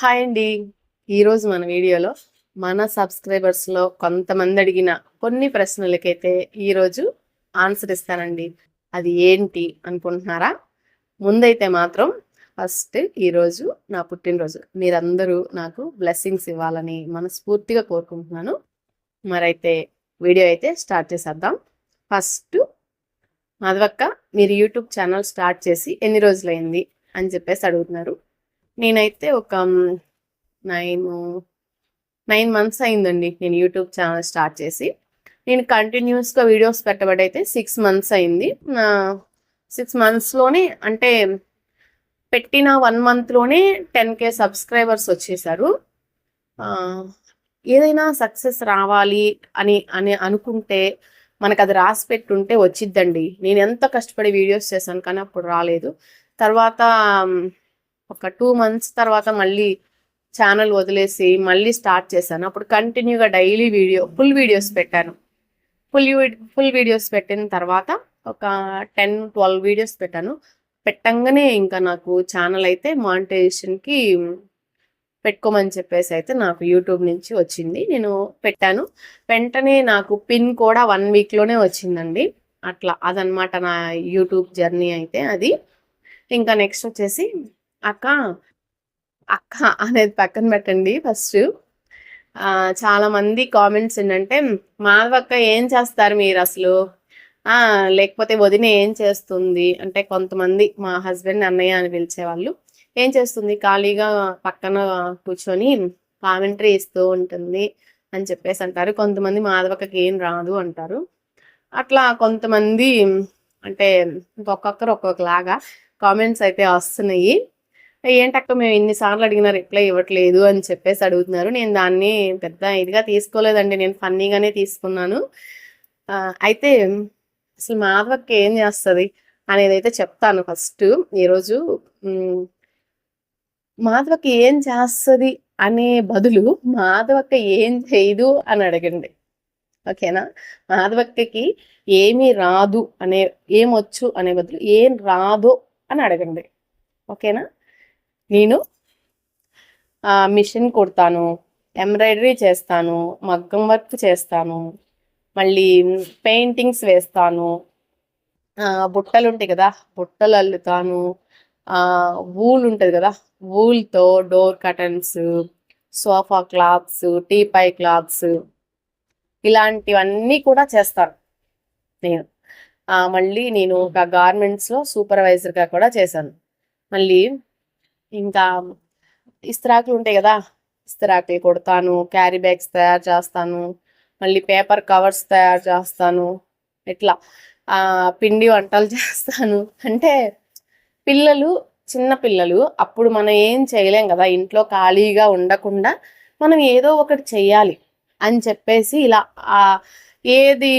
Hi అండి. ఈరోజు మన వీడియోలో మన సబ్స్క్రైబర్స్లో కొంతమంది అడిగిన కొన్ని ప్రశ్నలకైతే ఈరోజు ఆన్సర్ ఇస్తానండి. అది ఏంటి అనుకుంటున్నారా? ముందైతే మాత్రం ఫస్ట్ ఈరోజు నా పుట్టినరోజు. మీరందరూ నాకు బ్లెస్సింగ్స్ ఇవ్వాలని మనస్ఫూర్తిగా కోరుకుంటున్నాను. మరైతే వీడియో అయితే స్టార్ట్ చేసేద్దాం. ఫస్ట్ మాధవక్క మీరు యూట్యూబ్ ఛానల్ స్టార్ట్ చేసి ఎన్ని రోజులైంది అని చెప్పేసి అడుగుతున్నారు. నేనైతే ఒక నైన్ నైన్ మంత్స్ అయిందండి నేను యూట్యూబ్ ఛానల్ స్టార్ట్ చేసి. నేను కంటిన్యూస్గా వీడియోస్ పెట్టబడి అయితే సిక్స్ మంత్స్ అయింది. నా సిక్స్ మంత్స్లోనే అంటే పెట్టిన వన్ మంత్లోనే టెన్ కే సబ్స్క్రైబర్స్ వచ్చేసారు. ఏదైనా సక్సెస్ రావాలి అని అని అనుకుంటే మనకు అది రాసి పెట్టుంటే వచ్చిద్దండి. నేను ఎంత కష్టపడి వీడియోస్ చేశాను కానీ అప్పుడు రాలేదు. తర్వాత ఒక టూ మంత్స్ తర్వాత మళ్ళీ ఛానల్ వదిలేసి మళ్ళీ స్టార్ట్ చేశాను. అప్పుడు కంటిన్యూగా డైలీ వీడియో ఫుల్ వీడియోస్ పెట్టాను. ఫుల్ ఫుల్ వీడియోస్ పెట్టిన తర్వాత ఒక టెన్ ట్వెల్వ్ వీడియోస్ పెట్టాను. పెట్టంగానే ఇంకా నాకు ఛానల్ అయితే మానిటైజేషన్కి పెట్టుకోమని చెప్పేసి అయితే నాకు యూట్యూబ్ నుంచి వచ్చింది. నేను పెట్టాను. వెంటనే నాకు పిన్ కూడా వన్ వీక్లోనే వచ్చిందండి. అట్లా అదనమాట నా యూట్యూబ్ జర్నీ అయితే అది. ఇంకా నెక్స్ట్ వచ్చేసి అక్క అక్క అనేది పక్కన పెట్టండి ఫస్ట్. చాలా మంది కామెంట్స్ ఏంటంటే మాధవక్క ఏం చేస్తారు మీరు అసలు? లేకపోతే వదిన ఏం చేస్తుంది? అంటే కొంతమంది మా హస్బెండ్ అన్నయ్య అని పిలిచేవాళ్ళు. ఏం చేస్తుంది? ఖాళీగా పక్కన కూర్చొని కామెంటరీ ఇస్తూ ఉంటుంది అని చెప్పేసి అంటారు. కొంతమంది మాధవక్కకి ఏం రాదు అంటారు. అట్లా కొంతమంది అంటే ఒక్కొక్కరు ఒక్కొక్కలాగా కామెంట్స్ అయితే వస్తున్నాయి. ఏంటక్క మేము ఇన్నిసార్లు అడిగినా రిప్లై ఇవ్వట్లేదు అని చెప్పేసి అడుగుతున్నారు. నేను దాన్ని పెద్ద ఇదిగా తీసుకోలేదండి. నేను ఫన్నీగానే తీసుకున్నాను. అయితే అసలు మాధవక్క ఏం చేస్తుంది అనేది అయితే చెప్తాను ఫస్ట్. ఈరోజు మాధవకి మాధవక్క ఏం చేస్తుంది అనే బదులు మాధవక్క ఏం చేయదు అని అడగండి. ఓకేనా? మాధవక్కకి ఏమీ రాదు అనే ఏమొచ్చు అనే బదులు ఏం రాదో అని అడగండి. ఓకేనా? నేను మిషన్ కుడతాను ఎంబ్రాయిడరీ చేస్తాను మగ్గం వర్క్ చేస్తాను మళ్ళీ పెయింటింగ్స్ వేస్తాను బుట్టలు ఉంటాయి కదా బుట్టలు అల్లుతాను వూల్ ఉంటుంది కదా వూల్తో door curtains sofa cloths teapoy cloths ఇలాంటివన్నీ కూడా చేస్తాను నేను. మళ్ళీ నేను ఒక గార్మెంట్స్లో సూపర్వైజర్గా కూడా చేశాను. మళ్ళీ ఇంకా ఇస్త్రాకులు ఉంటాయి కదా ఇస్త్రాకులు కొడతాను క్యారీ బ్యాగ్స్ తయారు చేస్తాను మళ్ళీ పేపర్ కవర్స్ తయారు చేస్తాను ఇట్లా. పిండి వంటలు చేస్తాను. అంటే పిల్లలు చిన్న పిల్లలు అప్పుడు మనం ఏం చేయలేం కదా ఇంట్లో ఖాళీగా ఉండకుండా మనం ఏదో ఒకటి చెయ్యాలి అని చెప్పేసి ఇలా ఏది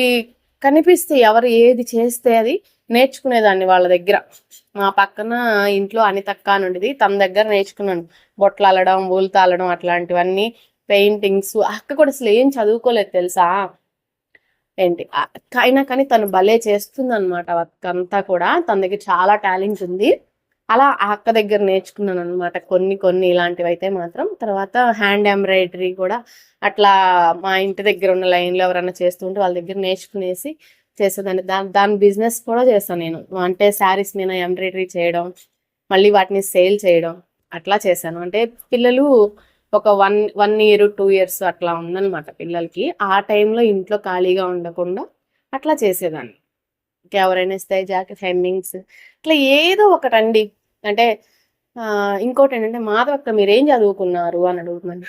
కనిపిస్తే ఎవరు ఏది చేస్తే అది నేర్చుకునేదాన్ని వాళ్ళ దగ్గర. మా పక్కన ఇంట్లో అనితక్క అని ఉండేది. తన దగ్గర నేర్చుకున్నాను. బొట్లు అల్లడం ఊలు తాళడం అట్లాంటివన్నీ పెయింటింగ్స్. అక్క కూడా అసలు ఏం చదువుకోలేదు తెలుసా? ఏంటి? అయినా కానీ తను భలే చేస్తుంది అనమాట వర్క్ అంతా కూడా. తన దగ్గర చాలా టాలెంట్ ఉంది. అలా ఆ అక్క దగ్గర నేర్చుకున్నాను అనమాట కొన్ని కొన్ని ఇలాంటివి అయితే మాత్రం. తర్వాత హ్యాండ్ ఎంబ్రాయిడరీ కూడా అట్లా మా ఇంటి దగ్గర ఉన్న లైన్లో ఎవరైనా చేస్తుంటే వాళ్ళ దగ్గర నేర్చుకునేసి చేసేదాన్ని. దాని దాని బిజినెస్ కూడా చేస్తాను నేను. అంటే శారీస్ మీద ఎంబ్రాయిడరీ చేయడం మళ్ళీ వాటిని సేల్ చేయడం అట్లా చేశాను. అంటే పిల్లలు ఒక one one year two years అట్లా ఉందన్నమాట పిల్లలకి. ఆ టైంలో ఇంట్లో ఖాళీగా ఉండకుండా అట్లా చేసేదాన్ని. ఇంకా ఎవరైనా ఇస్తాయి జాకెట్ హెమ్మింగ్స్ ఇట్లా ఏదో ఒకటండి. అంటే ఇంకోటి ఏంటంటే మాధవక్క మీరు ఏం చదువుకున్నారు అని అడుగుతున్నాను.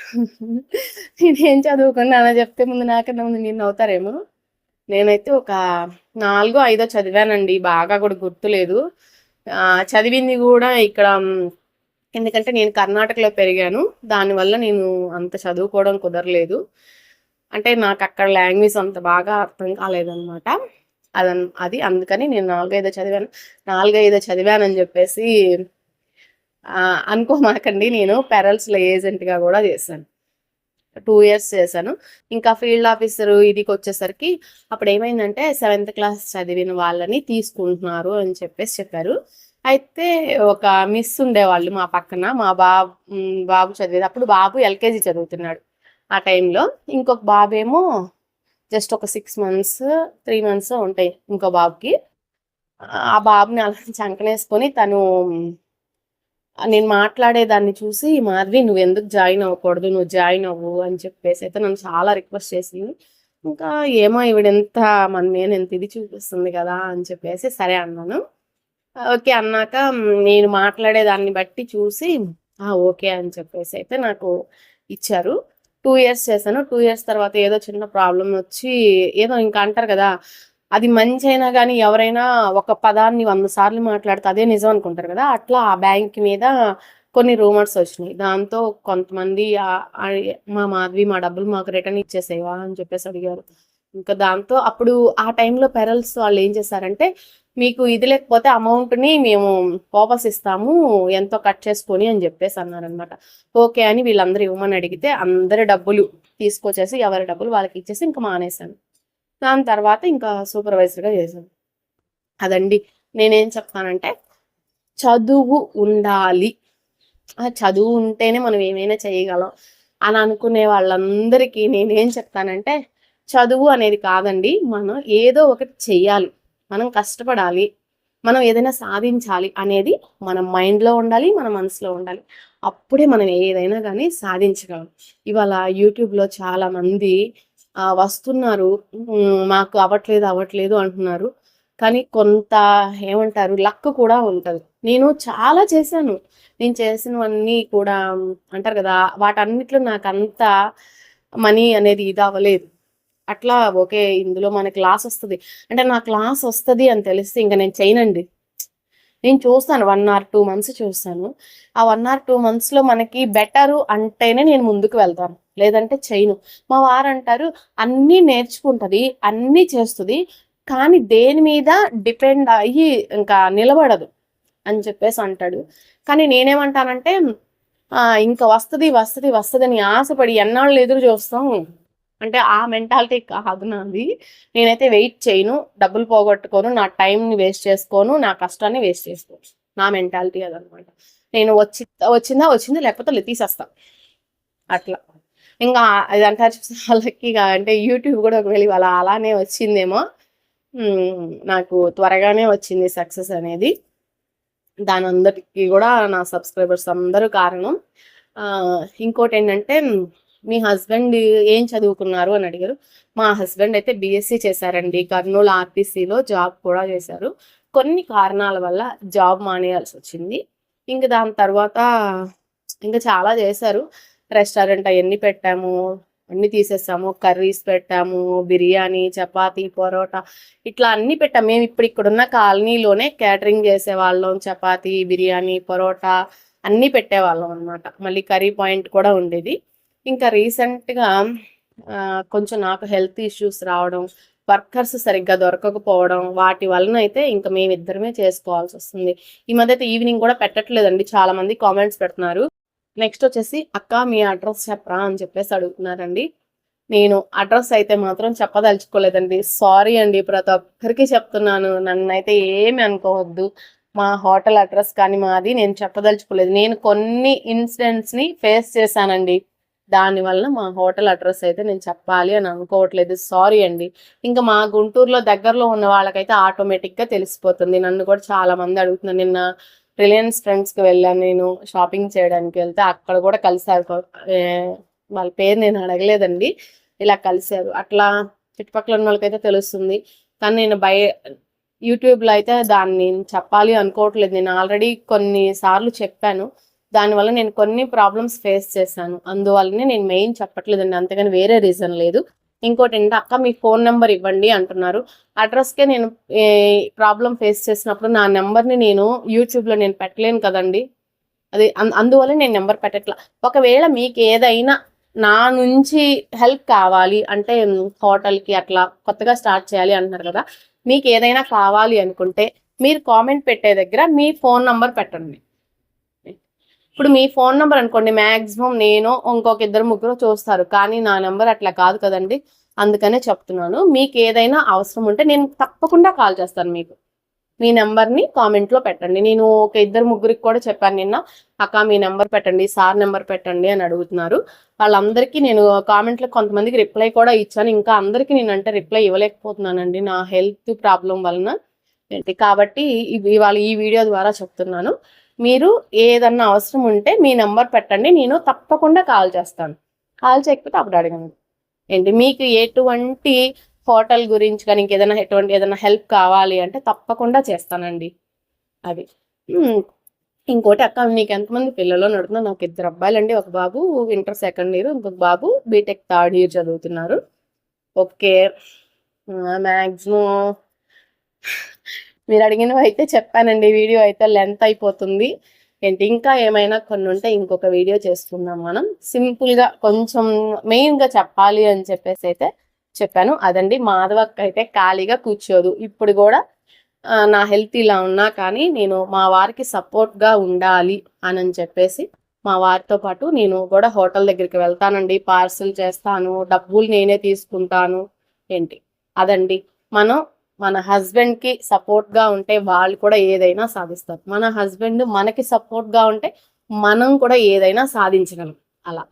నేను ఏం చదువుకున్నానో చెప్తే ముందు నాకన్నా ముందు నేను అవుతారేమో నేనైతే ఒక నాలుగో ఐదో చదివానండి. బాగా కూడా గుర్తులేదు. చదివింది కూడా ఇక్కడ ఎందుకంటే నేను కర్ణాటకలో పెరిగాను. దానివల్ల నేను అంత చదువుకోవడం కుదరలేదు. అంటే నాకు అక్కడ లాంగ్వేజ్ అంత బాగా అర్థం కాలేదన్నమాట. అదన్ అది అందుకని నేను నాలుగైదో చదివాను. నాలుగైదో చదివానని చెప్పేసి అనుకోమాకండి నేను పెరల్స్లో ఏజెంట్గా కూడా చేశాను. టూ ఇయర్స్ చేశాను. ఇంకా ఫీల్డ్ ఆఫీసర్ ఇదికి వచ్చేసరికి అప్పుడు ఏమైందంటే సెవెంత్ క్లాస్ చదివిన వాళ్ళని తీసుకుంటున్నారు అని చెప్పేసి చెప్పారు. అయితే ఒక మిస్ ఉండేవాళ్ళు మా పక్కన మా బాబు బాబు చదివేది. అప్పుడు బాబు ఎల్కేజీ చదువుతున్నాడు ఆ టైంలో. ఇంకొక బాబు ఏమో జస్ట్ ఒక సిక్స్ మంత్స్ త్రీ మంత్స్ ఉంటాయి ఇంకో బాబుకి. ఆ బాబుని అలా చంకనేసుకొని తను నేను మాట్లాడేదాన్ని చూసి మాధవి నువ్వు ఎందుకు జాయిన్ అవ్వకూడదు? నువ్వు జాయిన్ అవ్వు అని చెప్పేసి అయితే నన్ను చాలా రిక్వెస్ట్ చేసింది. ఇంకా ఏమో ఈవిడెంత మన మీద ఎంత ఇది చూపిస్తుంది కదా అని చెప్పేసి సరే అన్నాను. ఓకే అన్నాక నేను నేను మాట్లాడేదాన్ని బట్టి చూసి ఓకే అని చెప్పేసి అయితే నాకు ఇచ్చారు. టూ ఇయర్స్ చేశాను. టూ ఇయర్స్ తర్వాత ఏదో చిన్న ప్రాబ్లం వచ్చి ఏదో ఇంకా అంటారు కదా అది మంచి అయినా కానీ ఎవరైనా ఒక పదాన్ని వంద సార్లు మాట్లాడితే అదే నిజం అనుకుంటారు కదా. అట్లా ఆ బ్యాంక్ మీద కొన్ని రూమర్స్ వచ్చినాయి. దాంతో కొంతమంది మా మాధవి మా డబ్బులు మాకు రిటర్న్ ఇచ్చేసేవా అని చెప్పేసి అడిగారు. ఇంకా దాంతో అప్పుడు ఆ టైంలో పెరల్స్ వాళ్ళు ఏం చేశారంటే మీకు ఇది లేకపోతే అమౌంట్ని మేము వాపస్ ఇస్తాము ఎంతో కట్ చేసుకొని అని చెప్పేసి అన్నారనమాట ఓకే అని వీళ్ళందరూ ఇవ్వమని అడిగితే అందరి డబ్బులు తీసుకొచ్చేసి ఎవరి డబ్బులు వాళ్ళకి ఇచ్చేసి ఇంకా మానేశాను. దాని తర్వాత ఇంకా సూపర్వైజర్గా చేశాను. అదండి. నేనేం చెప్తానంటే చదువు ఉండాలి. ఆ చదువు ఉంటేనే మనం ఏమైనా చేయగలం అని అనుకునే వాళ్ళందరికీ నేనేం చెప్తానంటే చదువు అనేది కాదండి. మనం ఏదో ఒకటి చెయ్యాలి. మనం కష్టపడాలి. మనం ఏదైనా సాధించాలి అనేది మన మైండ్లో ఉండాలి మన మనసులో ఉండాలి. అప్పుడే మనం ఏదైనా కానీ సాధించగలం. ఇవాళ యూట్యూబ్లో చాలామంది వస్తున్నారు. మాకు అవ్వట్లేదు అవ్వట్లేదు అంటున్నారు. కానీ కొంత ఏమంటారు లక్ కూడా ఉంటుంది. నేను చాలా చేశాను. నేను చేసినవన్నీ కూడా అంటారు కదా వాటన్నిటిలో నాకు అంత మనీ అనేది ఇది అవ్వలేదు. అట్లా ఓకే ఇందులో మన క్లాస్ వస్తుంది. అంటే నా క్లాస్ వస్తుంది అని తెలిస్తే ఇంకా నేను చేయనండి. నేను చూస్తాను వన్ ఆర్ టూ మంత్స్ చూస్తాను. ఆ వన్ ఆర్ టూ మంత్స్లో మనకి బెటరు అంటేనే నేను ముందుకు వెళ్తాను. లేదంటే చేయను. మా వారు అంటారు అన్నీ నేర్చుకుంటుంది అన్నీ చేస్తుంది కానీ దేని మీద డిపెండ్ అయ్యి ఇంకా నిలబడదు అని చెప్పేసి అంటాడు. కానీ నేనేమంటానంటే ఇంకా వస్తుంది వస్తుంది వస్తుంది అని ఆశపడి ఎన్నాళ్ళు ఎదురు చూస్తాం. అంటే ఆ మెంటాలిటీ కాదు నాది. నేనైతే వెయిట్ చేయను డబ్బులు పోగొట్టుకోను నా టైంని వేస్ట్ చేసుకోను నా కష్టాన్ని వేస్ట్ చేసుకోను. నా మెంటాలిటీ అదనమాట. నేను వచ్చి వచ్చిందా వచ్చిందా లేకపోతే తీసేస్తాను తీసేస్తా అట్లా. ఇంకా అది అంటారు వాళ్ళకి అంటే యూట్యూబ్ కూడా ఒకవేళ ఇవాళ అలానే వచ్చిందేమో నాకు త్వరగానే వచ్చింది సక్సెస్ అనేది. దాని అందరికీ కూడా నా సబ్స్క్రైబర్స్ అందరూ కారణం. ఇంకోటి ఏంటంటే మీ హస్బెండ్ ఏం చదువుకున్నారు అని అడిగారు. మా హస్బెండ్ అయితే బీఎస్సీ చేశారండి. కర్నూలు ఆర్టీసీలో జాబ్ కూడా చేశారు. కొన్ని కారణాల వల్ల జాబ్ మానేయాల్సి వచ్చింది. ఇంకా దాని తర్వాత ఇంకా చాలా చేశారు. రెస్టారెంట్ అవన్నీ పెట్టాము. అన్ని తీసేసాము. కర్రీస్ పెట్టాము. బిర్యానీ చపాతీ పరోటా ఇట్లా అన్ని పెట్టాము. మేము ఇప్పుడు ఇక్కడున్న కాలనీలోనే క్యాటరింగ్ చేసేవాళ్ళం. చపాతీ బిర్యానీ పరోటా అన్నీ పెట్టేవాళ్ళం అనమాట మళ్ళీ కర్రీ పాయింట్ కూడా ఉండేది. ఇంకా రీసెంట్గా కొంచెం నాకు హెల్త్ ఇష్యూస్ రావడం వర్కర్స్ సరిగ్గా దొరకకపోవడం వాటి వలన అయితే ఇంకా మేమిద్దరమే చేసుకోవాల్సి వస్తుంది. ఈ మధ్య అయితే ఈవినింగ్ కూడా పెట్టట్లేదండి చాలా మంది కామెంట్స్ పెడుతున్నారు. నెక్స్ట్ వచ్చేసి అక్క మీ అడ్రస్ చెప్పరా? అని చెప్పేసి అడుగుతున్నారండి. నేను అడ్రస్ అయితే మాత్రం చెప్పదలుచుకోలేదండి. సారీ అండి ప్రతి ఒక్కరికి చెప్తున్నాను. నన్నైతే ఏమి అనుకోవద్దు. మా హోటల్ అడ్రస్ కానీ మాది నేను చెప్పదలుచుకోలేదు. నేను కొన్ని ఇన్సిడెంట్స్ని ఫేస్ చేశానండి. దానివల్ల మా హోటల్ అడ్రస్ అయితే నేను చెప్పాలి అని అనుకోవట్లేదు. సారీ అండి. ఇంకా మా గుంటూరులో దగ్గరలో ఉన్న వాళ్ళకైతే ఆటోమేటిక్గా తెలిసిపోతుంది. నన్ను కూడా చాలా మంది అడుగుతున్నారు. నిన్న రిలయన్స్ ఫ్రెండ్స్కి వెళ్ళాను నేను షాపింగ్ చేయడానికి వెళ్తే అక్కడ కూడా కలిసారు వాళ్ళ పేరు నేను అడగలేదండి. ఇలా కలిశారు. అట్లా చుట్టుపక్కల ఉన్న వాళ్ళకైతే తెలుస్తుంది. కానీ నేను బయ యూట్యూబ్లో అయితే దాన్ని నేను చెప్పాలి అనుకోవట్లేదు. నేను ఆల్రెడీ కొన్నిసార్లు చెప్పాను. దానివల్ల నేను కొన్ని ప్రాబ్లమ్స్ ఫేస్ చేశాను. అందువల్లనే నేను మెయిన్ చెప్పట్లేదండి. అంతేగాని వేరే రీజన్ లేదు. ఇంకోటి ఏంటంటే అక్క మీ ఫోన్ నెంబర్ ఇవ్వండి అంటున్నారు. అడ్రస్కే నేను ప్రాబ్లం ఫేస్ చేసినప్పుడు నా నెంబర్ని నేను యూట్యూబ్లో నేను పెట్టలేను కదండి. అది అందువల్ల నేను నెంబర్ పెట్టట్లా. ఒకవేళ మీకు ఏదైనా నా నుంచి హెల్ప్ కావాలి అంటే హోటల్కి అట్లా కొత్తగా స్టార్ట్ చేయాలి అంటున్నారు కదా. మీకు ఏదైనా కావాలి అనుకుంటే మీరు కామెంట్ పెట్టే దగ్గర మీ ఫోన్ నంబర్ పెట్టండి. ఇప్పుడు మీ ఫోన్ నెంబర్ అనుకోండి మ్యాక్సిమం నేను ఇంకొక ఇద్దరు ముగ్గురు చూస్తారు. కానీ నా నెంబర్ అట్లా కాదు కదండి. అందుకనే చెప్తున్నాను. మీకు ఏదైనా అవసరం ఉంటే నేను తప్పకుండా కాల్ చేస్తాను మీకు. మీ నెంబర్ని కామెంట్లో పెట్టండి. నేను ఒక ఇద్దరు ముగ్గురికి కూడా చెప్పాను నిన్న. అక్క మీ నెంబర్ పెట్టండి సార్ నెంబర్ పెట్టండి అని అడుగుతున్నారు. వాళ్ళందరికీ నేను కామెంట్లో కొంతమందికి రిప్లై కూడా ఇచ్చాను. ఇంకా అందరికీ నేను అంటే రిప్లై ఇవ్వలేకపోతున్నానండి. నా హెల్త్ ప్రాబ్లం వలన. ఏంటి కాబట్టి ఇవాళ ఈ వీడియో ద్వారా చెప్తున్నాను. మీరు ఏదన్నా అవసరం ఉంటే మీ నెంబర్ పెట్టండి. నేను తప్పకుండా కాల్ చేస్తాను. కాల్ చేయకపోతే అప్పుడు అడగండి ఏంటి? మీకు ఎటువంటి హోటల్ గురించి కానీ ఇంకేదైనా ఎటువంటి ఏదైనా హెల్ప్ కావాలి అంటే తప్పకుండా చేస్తానండి. అది. ఇంకోటి అక్క నీకు ఎంతమంది పిల్లలు నడుతున్నా నాకు ఇద్దరు అబ్బాయిలు అండి ఒక బాబు ఇంటర్ సెకండ్ ఇయర్ ఇంకొక బాబు బీటెక్ థర్డ్ ఇయర్ చదువుతున్నారు. ఓకే. మ్యాక్సిమం మీరు అడిగినవి అయితే చెప్పానండి వీడియో అయితే లెంత్ అయిపోతుంది. ఏంటి ఇంకా ఏమైనా కొన్ని ఉంటే ఇంకొక వీడియో చేసుకుందాం మనం. సింపుల్గా కొంచెం మెయిన్గా చెప్పాలి అని చెప్పేసి అయితే చెప్పాను. అదండి మాధవక్క అయితే ఖాళీగా కూర్చోదు. ఇప్పుడు కూడా నా హెల్త్ ఇలా ఉన్నా కానీ నేను మా వారికి సపోర్ట్గా ఉండాలి అని చెప్పేసి మా వారితో పాటు నేను కూడా హోటల్ దగ్గరికి వెళ్తానండి. పార్సల్ చేస్తాను డబ్బులు నేనే తీసుకుంటాను. ఏంటి అదండి. మనం మన హస్బెండ్కి సపోర్ట్గా ఉంటే వాళ్ళు కూడా ఏదైనా సాధిస్తారు. మన హస్బెండ్ మనకి సపోర్ట్గా ఉంటే మనం కూడా ఏదైనా సాధించగలం. అలా.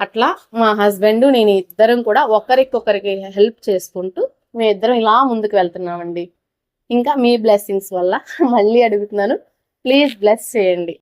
అట్లా మా హస్బెండ్ నేను ఇద్దరం కూడా ఒకరికొకరికి హెల్ప్ చేసుకుంటూ మేము ఇద్దరం ఇలా ముందుకు వెళ్తున్నామండి. ఇంకా మీ బ్లెస్సింగ్స్ వల్ల మళ్ళీ అడుగుతున్నాను. ప్లీజ్ బ్లెస్ చేయండి.